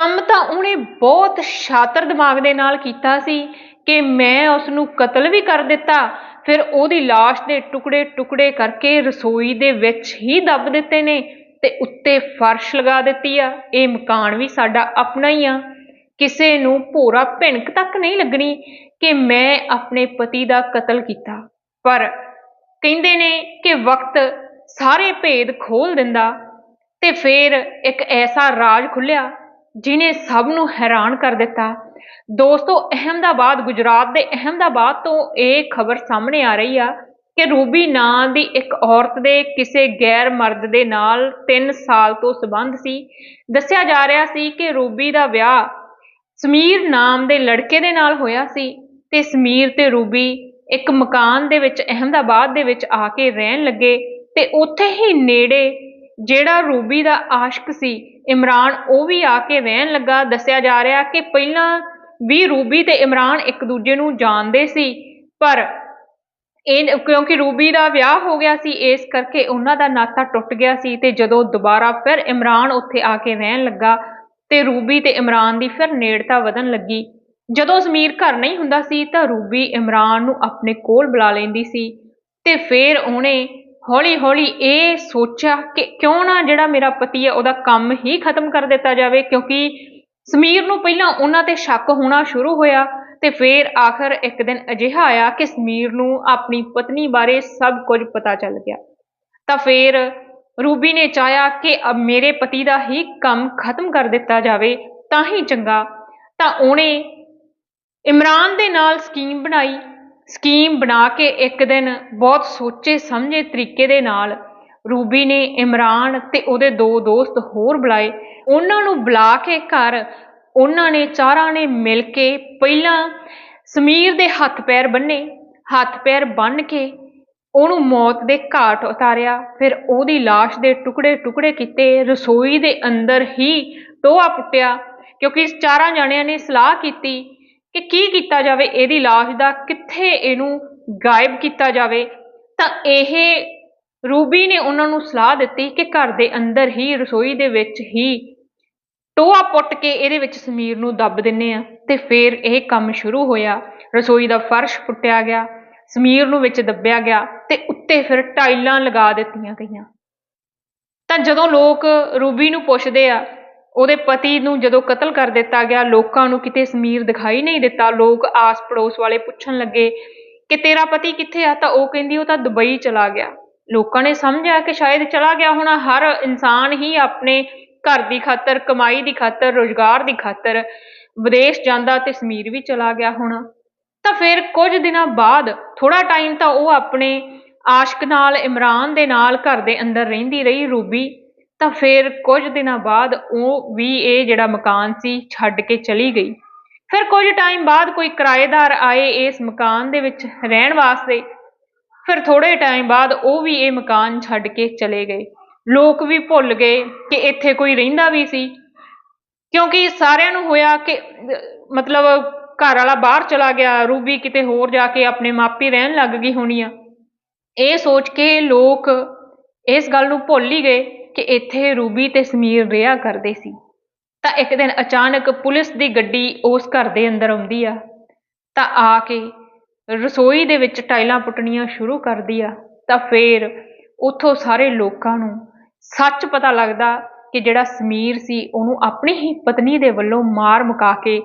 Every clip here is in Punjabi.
ਕੰਮ ਤਾਂ ਉਹਨੇ ਬਹੁਤ ਸ਼ਾਤਰ ਦਿਮਾਗ ਦੇ ਨਾਲ ਕੀਤਾ ਸੀ ਕਿ ਮੈਂ ਉਸ ਨੂੰ ਕਤਲ ਵੀ ਕਰ ਦਿੱਤਾ, ਫਿਰ ਉਹਦੀ ਲਾਸ਼ ਦੇ ਟੁਕੜੇ ਟੁਕੜੇ ਕਰਕੇ ਰਸੋਈ ਦੇ ਵਿੱਚ ਹੀ ਦੱਬ ਦਿੱਤੇ ਨੇ ਤੇ ਉੱਤੇ ਫਰਸ਼ ਲਗਾ ਦਿੱਤੀ ਆ। ਇਹ ਮਕਾਨ ਵੀ ਸਾਡਾ ਆਪਣਾ ਹੀ ਆ। ਕਿਸੇ ਨੂੰ ਭੋਰਾ ਭਿਣਕ ਤੱਕ ਨਹੀਂ ਲੱਗਣੀ ਕਿ ਮੈਂ ਆਪਣੇ ਪਤੀ ਦਾ ਕਤਲ ਕੀਤਾ। ਪਰ ਕਹਿੰਦੇ ਨੇ ਕਿ ਵਕਤ ਸਾਰੇ ਭੇਦ ਖੋਲ ਦਿੰਦਾ ਤੇ ਫਿਰ ਇੱਕ ਐਸਾ ਰਾਜ ਖੁੱਲਿਆ ਜਿਨੇ ਸਭ ਨੂੰ ਹੈਰਾਨ ਕਰ ਦਿੱਤਾ। ਦੋਸਤੋ, ਅਹਿਮਦਾਬਾਦ, ਗੁਜਰਾਤ ਦੇ ਅਹਿਮਦਾਬਾਦ ਤੋਂ ਇਹ ਖਬਰ ਸਾਹਮਣੇ ਆ ਰਹੀ ਆ ਕਿ ਰੂਬੀ ਨਾਂ ਦੀ ਇੱਕ ਔਰਤ ਦੇ ਕਿਸੇ ਗੈਰ ਮਰਦ ਦੇ ਨਾਲ 3 ਸਾਲ ਤੋਂ ਸਬੰਧ ਸੀ। ਦੱਸਿਆ ਜਾ ਰਿਹਾ ਸੀ ਕਿ ਰੂਬੀ ਦਾ ਵਿਆਹ ਸਮੀਰ ਨਾਮ ਦੇ ਲੜਕੇ ਦੇ ਨਾਲ ਹੋਇਆ ਸੀ ਤੇ ਸਮੀਰ ਤੇ ਰੂਬੀ ਇੱਕ ਮਕਾਨ ਦੇ ਵਿੱਚ, ਅਹਿਮਦਾਬਾਦ ਦੇ ਵਿੱਚ ਆ ਕੇ ਰਹਿਣ ਲੱਗੇ ਤੇ ਉੱਥੇ ਹੀ ਨੇੜੇ ਜਿਹੜਾ ਰੂਬੀ ਦਾ ਆਸ਼ਕ ਸੀ, ਇਮਰਾਨ ਉਹ ਵੀ ਆ ਕੇ ਵਹਿਣ ਲੱਗਾ, ਦੱਸਿਆ ਜਾ ਰਿਹਾ ਕਿ ਪਹਿਲਾਂ ਵੀ ਰੂਬੀ ਤੇ ਇਮਰਾਨ ਇੱਕ ਦੂਜੇ ਨੂੰ ਜਾਣਦੇ ਸੀ, ਪਰ ਇਹ ਕਿਉਂਕਿ ਰੂਬੀ ਦਾ ਵਿਆਹ ਹੋ ਗਿਆ ਸੀ, ਇਸ ਕਰਕੇ ਉਹਨਾਂ ਦਾ ਨਾਤਾ ਟੁੱਟ ਗਿਆ ਸੀ ਤੇ ਜਦੋਂ ਦੁਬਾਰਾ ਫਿਰ ਇਮਰਾਨ ਉੱਥੇ ਆ ਕੇ ਰਹਿਣ ਲੱਗਾ ਤੇ ਰੂਬੀ ਤੇ ਇਮਰਾਨ ਦੀ ਫਿਰ ਨੇੜਤਾ ਵਧਣ ਲੱਗੀ। ਜਦੋਂ ਜ਼ਮੀਰ ਘਰ ਨਹੀਂ ਹੁੰਦਾ ਸੀ ਤਾਂ ਰੂਬੀ ਇਮਰਾਨ ਨੂੰ ਆਪਣੇ ਕੋਲ ਬੁਲਾ ਲੈਂਦੀ ਸੀ ਤੇ ਫਿਰ ਉਹਨੇ ਹੌਲੀ ਹੌਲੀ ਇਹ ਸੋਚਿਆ ਕਿ ਕਿਉਂ ਨਾ ਜਿਹੜਾ ਮੇਰਾ ਪਤੀ ਹੈ ਉਹਦਾ ਕੰਮ ਹੀ ਖਤਮ ਕਰ ਦਿੱਤਾ ਜਾਵੇ, ਕਿਉਂਕਿ ਸਮੀਰ ਨੂੰ ਪਹਿਲਾਂ ਉਹਨਾਂ ਤੇ ਸ਼ੱਕ ਹੋਣਾ ਸ਼ੁਰੂ ਹੋਇਆ ਤੇ ਫਿਰ ਆਖਰ ਇੱਕ ਦਿਨ ਅਜਿਹਾ ਆਇਆ ਕਿ ਸਮੀਰ ਨੂੰ ਆਪਣੀ ਪਤਨੀ ਬਾਰੇ ਸਭ ਕੁਝ ਪਤਾ ਚੱਲ ਗਿਆ। ਤਾਂ ਫਿਰ ਰੂਬੀ ਨੇ ਚਾਹਿਆ ਕਿ ਅਬ ਮੇਰੇ ਪਤੀ ਦਾ ਹੀ ਕੰਮ ਖਤਮ ਕਰ ਦਿੱਤਾ ਜਾਵੇ, ਤਾਂ ਹੀ ਚੰਗਾ। ਤਾਂ ਉਹਨੇ ਇਮਰਾਨ ਦੇ ਨਾਲ ਸਕੀਮ ਬਣਾਈ ਸਕੀਮ ਬਣਾ ਕੇ ਇੱਕ ਦਿਨ ਬਹੁਤ ਸੋਚੇ ਸਮਝੇ ਤਰੀਕੇ ਦੇ ਨਾਲ ਰੂਬੀ ਨੇ ਇਮਰਾਨ ਤੇ ਉਹਦੇ ਦੋ ਦੋਸਤ ਹੋਰ ਬੁਲਾਏ। ਉਹਨਾਂ ਨੂੰ ਬੁਲਾ ਕੇ ਘਰ ਉਹਨਾਂ ਨੇ ਚਾਰਾਂ ਨੇ ਮਿਲ ਕੇ ਪਹਿਲਾਂ ਸਮੀਰ ਦੇ ਹੱਥ ਪੈਰ ਬੰਨੇ, ਹੱਥ ਪੈਰ ਬੰਨ ਕੇ ਉਹਨੂੰ ਮੌਤ ਦੇ ਘਾਟ ਉਤਾਰਿਆ। ਫਿਰ ਉਹਦੀ লাশ ਦੇ ਟੁਕੜੇ ਟੁਕੜੇ ਕੀਤੇ, ਰਸੋਈ ਦੇ ਅੰਦਰ ਹੀ ਟੋਆ ਪੁੱਟਿਆ ਕਿਉਂਕਿ ਚਾਰਾਂ ਜਣਿਆਂ ਨੇ ਸਲਾਹ ਕੀਤੀ ਕਿ ਕੀ ਕੀਤਾ ਜਾਵੇ, ਇਹਦੀ লাশ ਦਾ ਕਿੱਥੇ ਇਹਨੂੰ ਗਾਇਬ ਕੀਤਾ ਜਾਵੇ, ਤਾਂ ਇਹ ਰੂਬੀ ਨੇ ਉਹਨਾਂ ਨੂੰ ਸਲਾਹ ਦਿੱਤੀ ਕਿ ਘਰ ਦੇ ਅੰਦਰ ਹੀ, ਰਸੋਈ ਦੇ ਵਿੱਚ ਹੀ ਟੋਆ ਪੁੱਟ ਕੇ ਇਹਦੇ ਵਿੱਚ ਸਮੀਰ ਨੂੰ ਦੱਬ ਦਿੰਨੇ ਆ ਤੇ ਫਿਰ ਇਹ ਕੰਮ ਸ਼ੁਰੂ ਹੋਇਆ। ਰਸੋਈ ਦਾ ਫਰਸ਼ ਪੁੱਟਿਆ ਗਿਆ, ਸਮੀਰ ਨੂੰ ਵਿੱਚ ਦੱਬਿਆ ਗਿਆ ਤੇ ਉੱਤੇ ਫਿਰ ਟਾਈਲਾਂ ਲਗਾ ਦਿੱਤੀਆਂ ਗਈਆਂ। ਤਾਂ ਜਦੋਂ ਲੋਕ ਰੂਬੀ ਨੂੰ ਪੁੱਛਦੇ ਆ ਉਹਦੇ ਪਤੀ ਨੂੰ ਜਦੋਂ ਕਤਲ ਕਰ ਦਿੱਤਾ ਗਿਆ, ਲੋਕਾਂ ਨੂੰ ਕਿਤੇ ਸਮੀਰ ਦਿਖਾਈ ਨਹੀਂ ਦਿੱਤਾ, ਲੋਕ ਆਸ ਪੜੋਸ ਵਾਲੇ ਪੁੱਛਣ ਲੱਗੇ ਕਿ ਤੇਰਾ ਪਤੀ ਕਿੱਥੇ ਆ? ਤਾਂ ਉਹ ਕਹਿੰਦੀ, ਉਹ ਤਾਂ ਦੁਬਈ ਚਲਾ ਗਿਆ। ਲੋਕਾਂ ਨੇ ਸਮਝਿਆ ਕਿ ਸ਼ਾਇਦ ਚਲਾ ਗਿਆ ਹੋਣਾ। ਹਰ ਇਨਸਾਨ ਹੀ ਆਪਣੇ ਘਰ ਦੀ ਖਾਤਰ, ਕਮਾਈ ਦੀ ਖਾਤਰ, ਰੋਜ਼ਗਾਰ ਦੀ ਖਾਤਰ ਵਿਦੇਸ਼ ਜਾਂਦਾ ਤੇ ਸਮੀਰ ਵੀ ਚਲਾ ਗਿਆ ਹੋਣਾ। ਤਾਂ ਫਿਰ ਕੁਝ ਦਿਨਾਂ ਬਾਅਦ ਥੋੜਾ ਟਾਈਮ ਤਾਂ ਉਹ ਆਪਣੇ ਆਸ਼ਕ ਨਾਲ, ਇਮਰਾਨ ਦੇ ਨਾਲ ਘਰ ਦੇ ਅੰਦਰ ਰਹਿੰਦੀ ਰਹੀ। ਰੂਬੀ ਤਾਂ ਫਿਰ ਕੁਝ ਦਿਨਾਂ ਬਾਅਦ ਉਹ ਵੀ ਇਹ ਜਿਹੜਾ ਮਕਾਨ ਸੀ ਛੱਡ ਕੇ ਚਲੀ ਗਈ। ਫਿਰ ਕੁਝ ਟਾਈਮ ਬਾਅਦ ਕੋਈ ਕਿਰਾਏਦਾਰ ਆਏ ਇਸ ਮਕਾਨ ਦੇ ਵਿੱਚ ਰਹਿਣ ਵਾਸਤੇ। ਫਿਰ ਥੋੜੇ ਟਾਈਮ ਬਾਅਦ ਉਹ ਵੀ ਇਹ ਮਕਾਨ ਛੱਡ ਕੇ ਚਲੇ ਗਏ। ਲੋਕ ਵੀ ਭੁੱਲ ਗਏ ਕਿ ਇੱਥੇ ਕੋਈ ਰਹਿੰਦਾ ਵੀ ਸੀ। ਕਿਉਂਕਿ ਸਾਰਿਆਂ ਨੂੰ ਹੋਇਆ ਕਿ, ਮਤਲਬ ਘਰ ਵਾਲਾ ਬਾਹਰ ਚਲਾ ਗਿਆ, ਰੂਬੀ ਕਿਤੇ ਹੋਰ ਜਾ ਕੇ ਆਪਣੇ ਮਾਪੇ ਰਹਿਣ ਲੱਗ ਗਈ ਹੋਣੀ ਆ। ਇਹ ਸੋਚ ਕੇ ਲੋਕ ਇਸ ਗੱਲ ਨੂੰ ਭੁੱਲ ਹੀ ਗਏ ਕਿ ਇੱਥੇ ਰੂਬੀ ਤੇ ਸਮੀਰ ਰਿਹਾ ਕਰਦੇ ਸੀ। ਤਾਂ ਇੱਕ ਦਿਨ ਅਚਾਨਕ ਪੁਲਿਸ ਦੀ ਗੱਡੀ ਉਸ ਘਰ ਦੇ ਅੰਦਰ ਆਉਂਦੀ ਆ। ਤਾਂ ਆ ਕੇ ਰਸੋਈ ਦੇ ਵਿੱਚ ਟਾਈਲਾਂ ਪੁੱਟਣੀਆਂ ਸ਼ੁਰੂ ਕਰਦੀ ਆ। ਤਾਂ ਫੇਰ ਉੱਥੋਂ ਸਾਰੇ ਲੋਕਾਂ ਨੂੰ ਸੱਚ ਪਤਾ ਲੱਗਦਾ ਕਿ ਜਿਹੜਾ ਸਮੀਰ ਸੀ, ਉਹਨੂੰ ਆਪਣੀ ਹੀ ਪਤਨੀ ਦੇ ਵੱਲੋਂ ਮਾਰ ਮੁਕਾ ਕੇ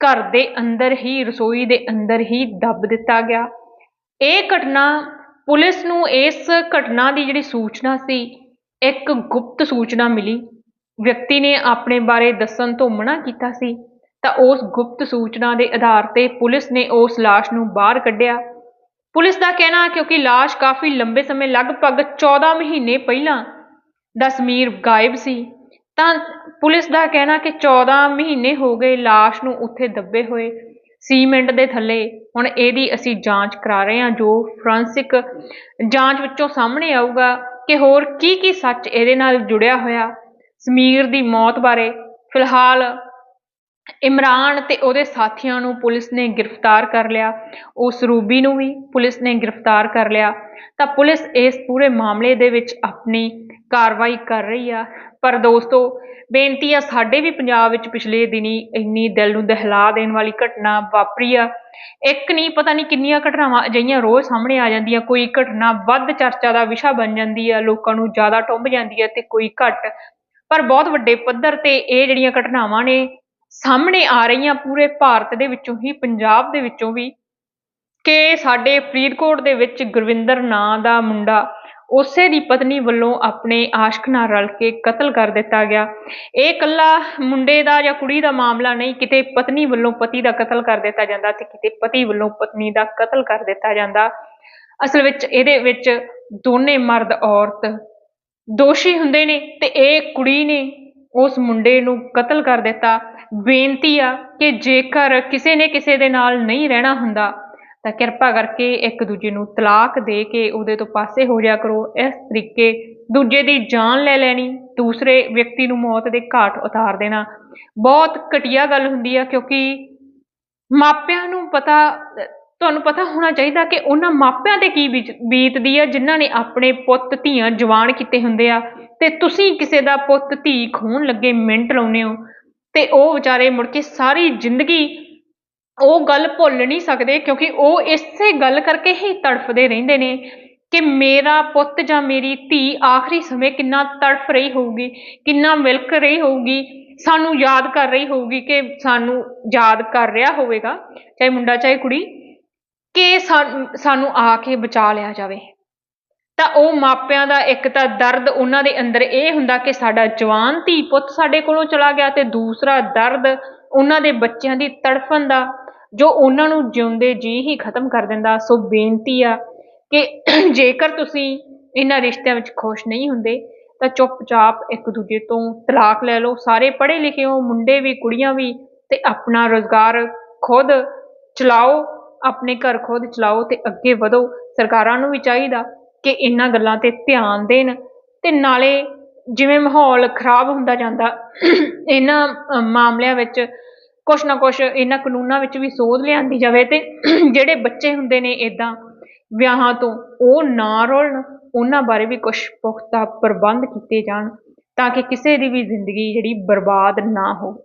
ਘਰ ਦੇ ਅੰਦਰ ਹੀ, ਰਸੋਈ ਦੇ ਅੰਦਰ ਹੀ ਦੱਬ ਦਿੱਤਾ ਗਿਆ। ਇਹ ਘਟਨਾ ਪੁਲਿਸ ਨੂੰ ਇਸ ਘਟਨਾ ਦੀ ਜਿਹੜੀ ਸੂਚਨਾ ਸੀ ਇੱਕ ਗੁਪਤ ਸੂਚਨਾ ਮਿਲੀ ਵਿਅਕਤੀ ਨੇ ਆਪਣੇ ਬਾਰੇ ਦੱਸਣ ਤੋਂ ਮਨਾ ਕੀਤਾ ਸੀ ਤਾਂ ਉਸ ਗੁਪਤ ਸੂਚਨਾ ਦੇ ਆਧਾਰ ਤੇ ਪੁਲਿਸ ਨੇ ਉਸ লাশ ਨੂੰ ਬਾਹਰ ਕੱਢਿਆ ਪੁਲਿਸ ਦਾ ਕਹਿਣਾ ਕਿਉਂਕਿ লাশ ਕਾਫੀ ਲੰਬੇ ਸਮੇਂ ਲਗਭਗ 14 ਮਹੀਨੇ ਪਹਿਲਾਂ ਦਾ ਸਮੀਰ ਗਾਇਬ ਸੀ ਤਾਂ ਪੁਲਿਸ ਦਾ ਕਹਿਣਾ ਕਿ 14 ਮਹੀਨੇ ਹੋ ਗਏ লাশ ਨੂੰ ਉੱਥੇ ਦੱਬੇ ਹੋਏ ਸੀਮੈਂਟ ਦੇ ਥੱਲੇ ਹੁਣ ਇਹਦੀ ਅਸੀਂ ਜਾਂਚ ਕਰਾ ਰਹੇ ਹਾਂ ਜੋ ਫੋਰੈਂਸਿਕ ਜਾਂਚ ਵਿੱਚੋਂ ਸਾਹਮਣੇ ਆਊਗਾ ਕਿ ਹੋਰ ਕੀ ਕੀ ਸੱਚ ਇਹਦੇ ਨਾਲ ਜੁੜਿਆ ਹੋਇਆ? ਸਮੀਰ ਦੀ ਮੌਤ ਬਾਰੇ ਫਿਲਹਾਲ ਇਮਰਾਨ ਤੇ ਉਹਦੇ ਸਾਥੀਆਂ ਨੂੰ ਪੁਲਿਸ ਨੇ ਗ੍ਰਿਫਤਾਰ ਕਰ ਲਿਆ। ਉਸ ਰੂਬੀ ਨੂੰ ਵੀ ਪੁਲਿਸ ਨੇ ਗ੍ਰਿਫਤਾਰ ਕਰ ਲਿਆ। ਤਾਂ ਪੁਲਿਸ ਇਸ ਪੂਰੇ ਮਾਮਲੇ ਦੇ ਵਿੱਚ ਆਪਣੀ ਕਾਰਵਾਈ ਕਰ ਰਹੀ ਆ। ਪਰ ਦੋਸਤੋ, ਬੇਨਤੀ ਆ, ਸਾਡੇ ਵੀ ਪੰਜਾਬ ਵਿੱਚ ਪਿਛਲੇ ਦਿਨੀ ਇੰਨੀ ਦਿਲ ਨੂੰ ਦਹਿਲਾ ਦੇਣ ਵਾਲੀ ਘਟਨਾ ਵਾਪਰੀ ਆ। ਇੱਕ ਨਹੀਂ, ਪਤਾ ਨਹੀਂ ਕਿੰਨੀਆਂ ਘਟਨਾਵਾਂ ਅਜਿਹੀਆਂ ਰੋਜ਼ ਸਾਹਮਣੇ ਆ ਜਾਂਦੀਆਂ। ਕੋਈ ਘਟਨਾ ਵੱਧ ਚਰਚਾ ਦਾ ਵਿਸ਼ਾ ਬਣ ਜਾਂਦੀ ਆ, ਲੋਕਾਂ ਨੂੰ ਜ਼ਿਆਦਾ ਟੁੰਬ ਜਾਂਦੀ ਆ ਤੇ ਕੋਈ ਘੱਟ। ਪਰ ਬਹੁਤ ਵੱਡੇ ਪੱਧਰ ਤੇ ਇਹ ਜਿਹੜੀਆਂ ਘਟਨਾਵਾਂ ਨੇ, ਸਾਹਮਣੇ ਆ ਰਹੀਆਂ ਪੂਰੇ ਭਾਰਤ ਦੇ ਵਿੱਚੋਂ ਹੀ, ਪੰਜਾਬ ਦੇ ਵਿੱਚੋਂ ਵੀ। ਕਿ ਸਾਡੇ ਫਰੀਦਕੋਟ ਦੇ ਵਿੱਚ ਗੁਰਵਿੰਦਰ ਨਾਂ ਦਾ ਮੁੰਡਾ ਉਸੇ ਦੀ ਪਤਨੀ ਵੱਲੋਂ ਆਪਣੇ ਆਸ਼ਕ ਨਾਲ ਰਲ ਕੇ ਕਤਲ ਕਰ ਦਿੱਤਾ ਗਿਆ। ਇਹ ਇਕੱਲਾ ਮੁੰਡੇ ਦਾ ਜਾਂ ਕੁੜੀ ਦਾ ਮਾਮਲਾ ਨਹੀਂ, ਕਿਤੇ ਪਤਨੀ ਵੱਲੋਂ ਪਤੀ ਦਾ ਕਤਲ ਕਰ ਦਿੱਤਾ ਜਾਂਦਾ ਤੇ ਕਿਤੇ ਪਤੀ ਵੱਲੋਂ ਪਤਨੀ ਦਾ ਕਤਲ ਕਰ ਦਿੱਤਾ ਜਾਂਦਾ। ਅਸਲ ਵਿੱਚ ਇਹਦੇ ਵਿੱਚ ਦੋਨੇ ਮਰਦ ਔਰਤ ਦੋਸ਼ੀ ਹੁੰਦੇ ਨੇ ਤੇ ਇਹ ਕੁੜੀ ਨੇ ਉਸ ਮੁੰਡੇ ਨੂੰ ਕਤਲ ਕਰ ਦਿੱਤਾ। ਬੇਨਤੀ ਆ ਕਿ ਜੇਕਰ ਕਿਸੇ ਨੇ ਕਿਸੇ ਦੇ ਨਾਲ ਨਹੀਂ ਰਹਿਣਾ ਹੁੰਦਾ ਤਾਂ ਕਿਰਪਾ ਕਰਕੇ ਇੱਕ ਦੂਜੇ ਨੂੰ ਤਲਾਕ ਦੇ ਕੇ ਉਹਦੇ ਤੋਂ ਪਾਸੇ ਹੋ ਜਾ ਕਰੋ। ਇਸ ਤਰੀਕੇ ਦੂਜੇ ਦੀ ਜਾਨ ਲੈ ਲੈਣੀ, ਦੂਸਰੇ ਵਿਅਕਤੀ ਨੂੰ ਮੌਤ ਦੇ ਘਾਟ ਉਤਾਰ ਦੇਣਾ। ਬਹੁਤ ਘਟੀਆ ਗੱਲ ਹੁੰਦੀ ਆ ਕਿਉਂਕਿ ਮਾਪਿਆਂ ਨੂੰ ਪਤਾ, ਤੁਹਾਨੂੰ ਪਤਾ ਹੋਣਾ ਚਾਹੀਦਾ ਕਿ ਉਹਨਾਂ ਮਾਪਿਆਂ ਤੇ ਕੀ ਬੀਤ- ਬੀਤਦੀ ਆ, ਜਿਨ੍ਹਾਂ ਨੇ ਆਪਣੇ ਪੁੱਤ, ਧੀਆਂ ਜਵਾਨ ਕੀਤੇ ਹੁੰਦੇ ਆ। ਤੇ ਤੁਸੀਂ ਕਿਸੇ ਦਾ ਪੁੱਤ, ਧੀ ਖੋਣ ਲੱਗੇ ਮਿੰਟ ਲਾਉਨੇ ਹੋ ਤੇ ਉਹ ਵਿਚਾਰੇ ਮੁੜ ਕੇ ਸਾਰੀ ਜ਼ਿੰਦਗੀ ਉਹ ਗੱਲ ਭੁੱਲ ਨਹੀਂ ਸਕਦੇ ਕਿਉਂਕਿ ਉਹ ਇਸੇ ਗੱਲ ਕਰਕੇ ਹੀ ਤੜਫਦੇ ਰਹਿੰਦੇ ਨੇ ਕਿ ਮੇਰਾ ਪੁੱਤ ਜਾਂ ਮੇਰੀ ਧੀ ਆਖਰੀ ਸਮੇਂ ਕਿੰਨਾ ਤੜਫ ਰਹੀ ਹੋਊਗੀ, ਕਿੰਨਾ ਵਿਲਕ ਰਹੀ ਹੋਊਗੀ, ਸਾਨੂੰ ਯਾਦ ਕਰ ਰਹੀ ਹੋਊਗੀ ਕਿ ਸਾਨੂੰ ਯਾਦ ਕਰ ਰਿਹਾ ਹੋਵੇਗਾ, ਚਾਹੇ ਮੁੰਡਾ ਚਾਹੇ ਕੁੜੀ, ਕਿ ਸਾਨ- ਸਾਨੂੰ ਆ ਕੇ ਬਚਾ ਲਿਆ ਜਾਵੇ। ਤਾਂ ਉਹ ਮਾਪਿਆਂ ਦਾ ਇੱਕ ਤਾਂ ਦਰਦ ਉਹਨਾਂ ਦੇ ਅੰਦਰ ਇਹ ਹੁੰਦਾ ਕਿ ਸਾਡਾ ਜਵਾਨ ਧੀ ਪੁੱਤ ਸਾਡੇ ਕੋਲੋਂ ਚਲਾ ਗਿਆ ਤੇ ਦੂਸਰਾ ਦਰਦ ਉਹਨਾਂ ਦੇ ਬੱਚਿਆਂ ਦੀ ਤੜਫਣ ਦਾ ਜੋ ਉਹਨਾਂ ਨੂੰ ਜਿਉਂਦੇ ਜੀ ਹੀ ਖਤਮ ਕਰ ਦਿੰਦਾ, ਸੋ ਬੇਨਤੀ ਆ ਕਿ ਜੇਕਰ ਤੁਸੀਂ ਇਹਨਾਂ ਰਿਸ਼ਤਿਆਂ ਵਿੱਚ ਖੁਸ਼ ਨਹੀਂ ਹੁੰਦੇ, ਤਾਂ ਚੁੱਪਚਾਪ ਇੱਕ ਦੂਜੇ ਤੋਂ ਤਲਾਕ ਲੈ ਲਓ। ਸਾਰੇ ਪੜ੍ਹੇ ਲਿਖੇ ਹੋ ਮੁੰਡੇ ਵੀ, ਕੁੜੀਆਂ ਵੀ ਤੇ ਆਪਣਾ ਰੋਜ਼ਗਾਰ ਖੁਦ ਚਲਾਓ, ਆਪਣੇ ਘਰ ਖੁਦ ਚਲਾਓ ਤੇ ਅੱਗੇ ਵਧੋ। ਸਰਕਾਰਾਂ ਨੂੰ ਵੀ ਚਾਹੀਦਾ ਕਿ ਇਹਨਾਂ ਗੱਲਾਂ ਤੇ ਧਿਆਨ ਦੇਣ ਤੇ ਨਾਲੇ ਜਿਵੇਂ ਮਾਹੌਲ ਖਰਾਬ ਹੁੰਦਾ ਜਾਂਦਾ, ਇਹਨਾਂ ਮਾਮਲਿਆਂ ਵਿੱਚ ਕੁਛ ਨਾ ਕੁਛ ਇਹਨਾਂ ਕਾਨੂੰਨਾਂ ਵਿੱਚ ਵੀ ਸੋਧ ਲਿਆਂਦੀ ਜਾਵੇ ਤੇ ਜਿਹੜੇ ਬੱਚੇ ਹੁੰਦੇ ਨੇ ਇਦਾਂ ਵਿਆਹਾਂ ਤੋਂ ਉਹ ਨਾ ਰੋਲਣ, ਉਹਨਾਂ ਬਾਰੇ ਵੀ ਕੁਝ ਪੁਖਤਾ ਪ੍ਰਬੰਧ ਕੀਤੇ ਜਾਣ ਤਾਂ ਕਿ ਕਿਸੇ ਦੀ ਵੀ ਜ਼ਿੰਦਗੀ ਜਿਹੜੀ ਬਰਬਾਦ ਨਾ ਹੋਵੇ।